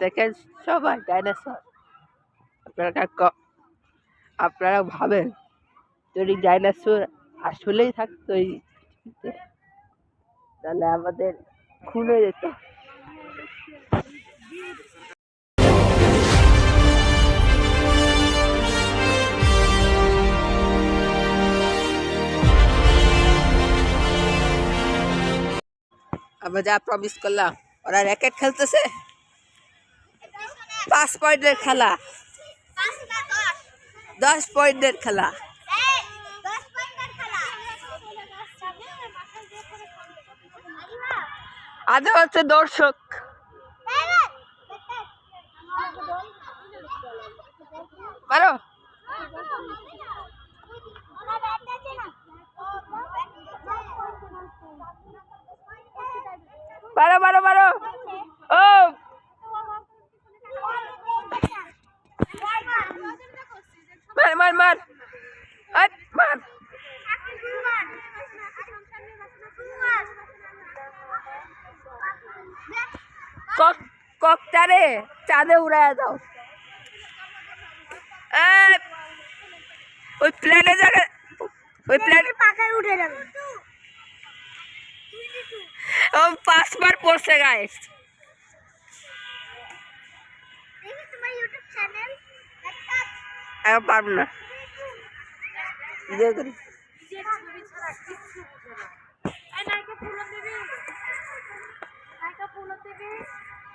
দেখেন, সবাই ডাইনোসর। আপনারা আপনারা ভাবেন, যদি ডাইনোসর আসলেই থাকতো এই তাহলে আমাদের খুন হয়ে যেত। আমরা যা প্রমিস করলাম, ওরা র্যাকেট খেলতেছে। পাঁচ পয়েন্টের খেলা। দশ পয়েন্টের খেলা। আধা হচ্ছে দর্শক। পারো? পারো পারো পারো। চাঁদে উড়ায় দাও এই, ওই প্লেনে জায়গা ওই প্লেনে পাকায় উঠে যাবে ও পাঁচবার পড়ছে গাইস দেখি তোমার ইউটিউব চ্যানেল আমি পারবো না ভিডিও করি এই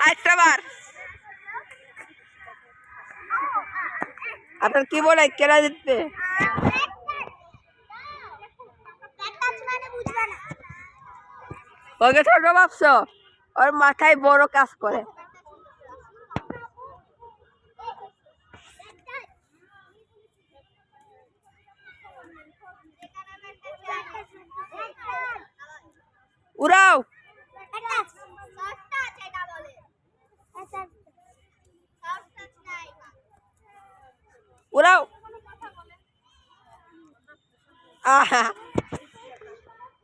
আরেকটা বার। আপনার কি বলে? কেনা জিতবে? ওকে ছোট ভাবছ। ওর মাথায় বড় কাজ করে। উড়াও। আহা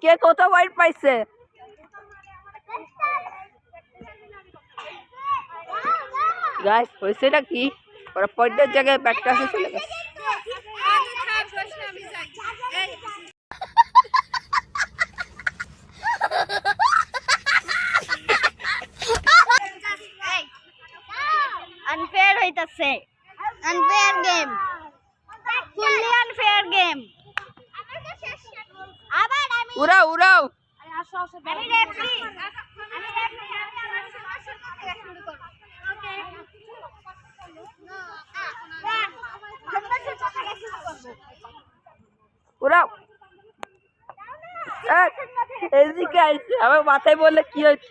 কে কত পয়েন্ট পাইছে গাইস হয়েছেটা কি ওরা পয়েন্টের জায়গায় ব্যাটটা আসে চলে গেছে আনফেয়ার হইতাছে unfair game fully unfair game করব ওকে। উড়াও। এদিকে আইছে। আমার মাথায় বললে কি হচ্ছে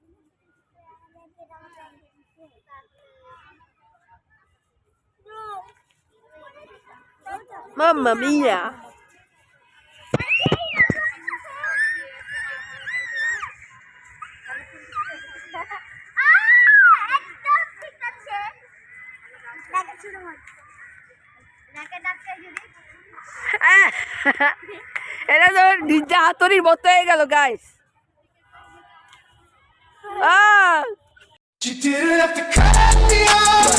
যদি আহ, এটা তো নিজে হাতুড়ির মতো হয়ে গেল guys didn't have to cut me off.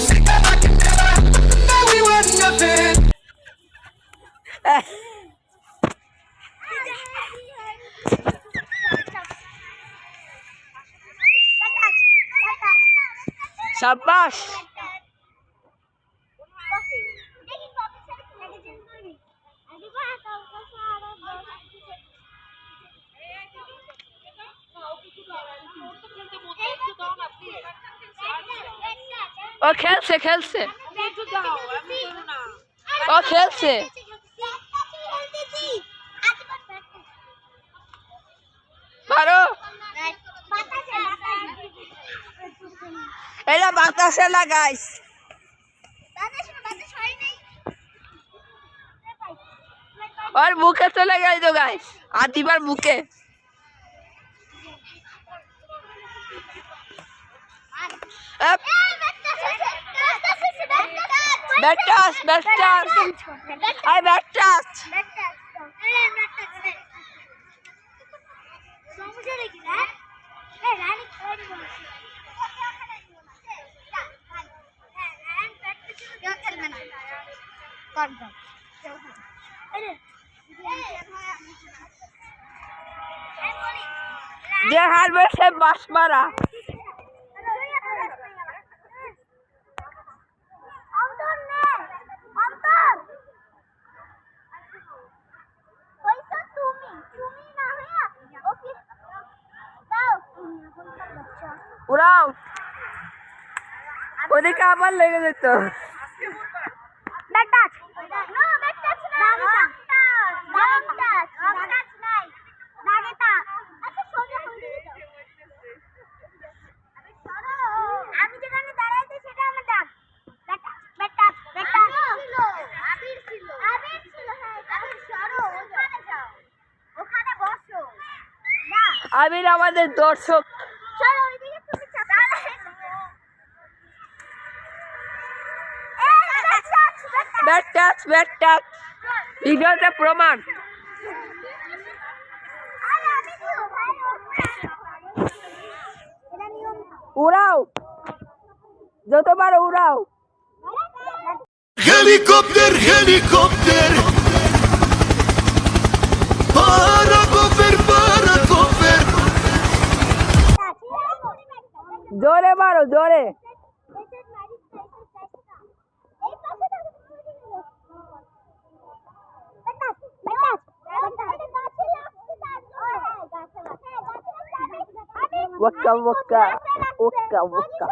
Say that I could never. Now we were nothing. সাব্বাস ও খেলছে খেলছে। ও খেলছে। পারো এটা বাতাসে না গাইস ওর মুখে চলে গেল গাইস আদিবার মুখে। ব্যাটাস ব্যাটাস আই ব্যাটাস যে হারবে সে বাস মারা যাও। ওখানে বসো। না। আমির আমাদের দর্শক। ব্যাটাস ব্যাটাস ভিডিওতে প্রমাণ উড়াও যত পারো উড়াও para cofer. জোরে মারো জোরে ওকা ওকা ওকা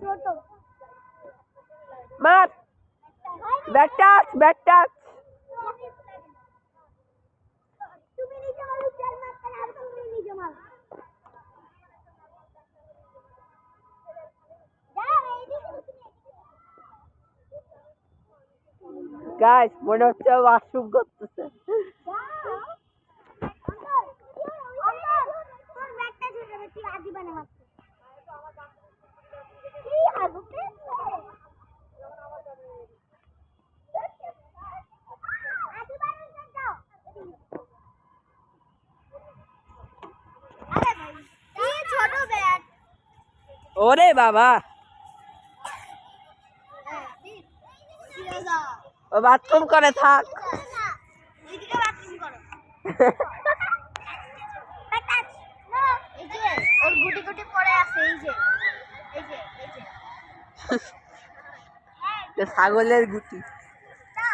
ছোট মার ব্যাটাস ব্যাটাস তুমি নিজে মারো চার মারতে আর তুমি নিজে মারো যাও এইদিকে তুমি গাইস মনে হচ্ছে ওয়াশরুম করতেছে যাও অন্তর অন্তর তোর ব্যাগটা ঝুলে গেছে আদি বানে মারছে কি হাগু আদি বানে যাও আরে ভাই এই ছোট ব্যাগ ওরে বাবা ও বাথরুম করে থাক এইদিকে বাথরুম করো এই যে ওর গুটি গুটি পড়ে আছে এই যে এই যে এই যে যে। ছাগলের গুটি। না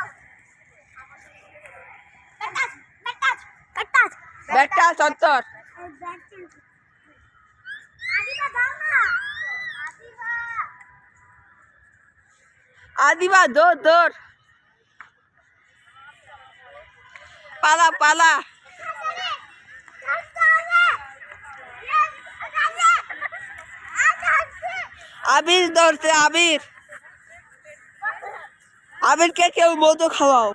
আদিবা আদিবা দৌড় দৌড়। পালা পালা। আবির ধরছে আবির। আবিরকে কেউ মধু খাওয়াও।